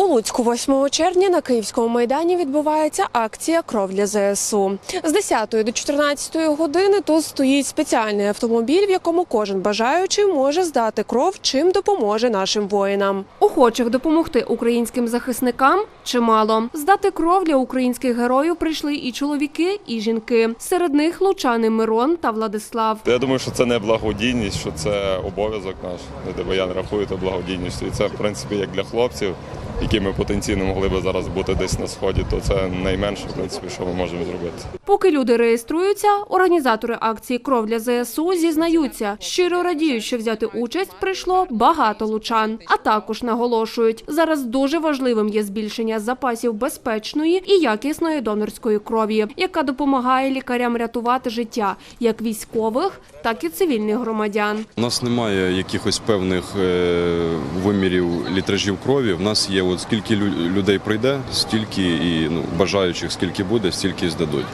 У Луцьку 8 червня на Київському майдані відбувається акція Кров для ЗСУ. З 10 до 14 години тут стоїть спеціальний автомобіль, в якому кожен бажаючий може здати кров, чим допоможе нашим воїнам. Охочих допомогти українським захисникам чимало. Здати кров для українських героїв прийшли і чоловіки, і жінки. Серед них лучани Мирон та Владислав. Я думаю, що це не благодійність, що це обов'язок наш. Де я не рахую це благодійністю. І це, в принципі, як для хлопців, які ми потенційно могли би зараз бути десь на сході, то це найменше, в принципі, що ми можемо зробити. Поки люди реєструються, організатори акції Кров для ЗСУ зізнаються, щиро радіють, що взяти участь прийшло багато лучан. А також наголошують, зараз дуже важливим є збільшення запасів безпечної і якісної донорської крові, яка допомагає лікарям рятувати життя як військових, так і цивільних громадян. У нас немає якихось певних е, вимірів літражів крові. У нас є от скільки лю- людей прийде, стільки і ну бажаючих, скільки буде, стільки і здадуть.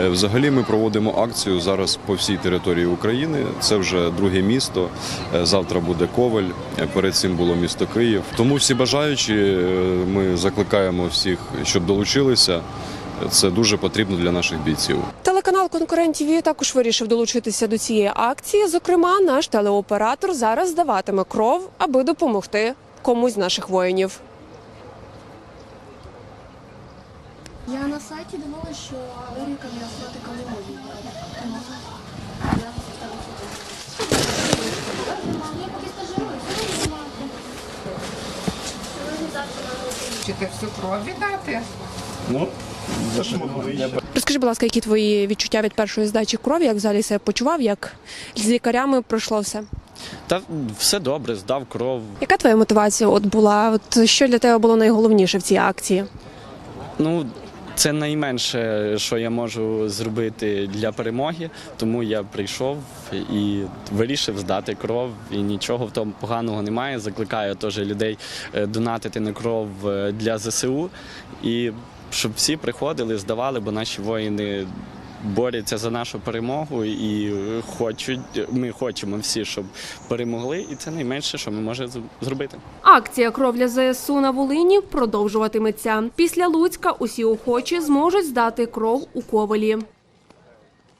Е, Взагалі ми проводимо акцію зараз по всій території України. Це вже друге місто. Е, Завтра буде Коваль. е, Перед цим було місто Київ. Тому всі бажаючі ми закликаємо всіх, щоб долучилися. Це дуже потрібно для наших бійців. Телеканал Конкурент ТВ також вирішив долучитися до цієї акції. Зокрема, наш телеоператор зараз здаватиме кров, аби допомогти комусь з наших воїнів. Я на сайті дивилася, що Америка не проти Калорії. Я Хочете всю кров віддати? Розкажи, будь ласка, які твої відчуття від першої здачі крові, як взагалі себе почував, як з лікарями пройшло все? Та все добре, здав кров. Яка твоя мотивація от була? От що для тебе було найголовніше в цій акції? Ну, це найменше, що я можу зробити для перемоги. Тому я прийшов і вирішив здати кров. І нічого в тому поганого немає. Закликаю теж людей е, донатити на кров е, для ЗСУ. І щоб всі приходили, здавали, бо наші воїни. Борються за нашу перемогу і хочуть. Ми хочемо всі, щоб перемогли, і це найменше, що ми можемо зробити. Акція кровля ЗСУ на Волині продовжуватиметься. Після Луцька усі охочі зможуть здати кров у Ковалі.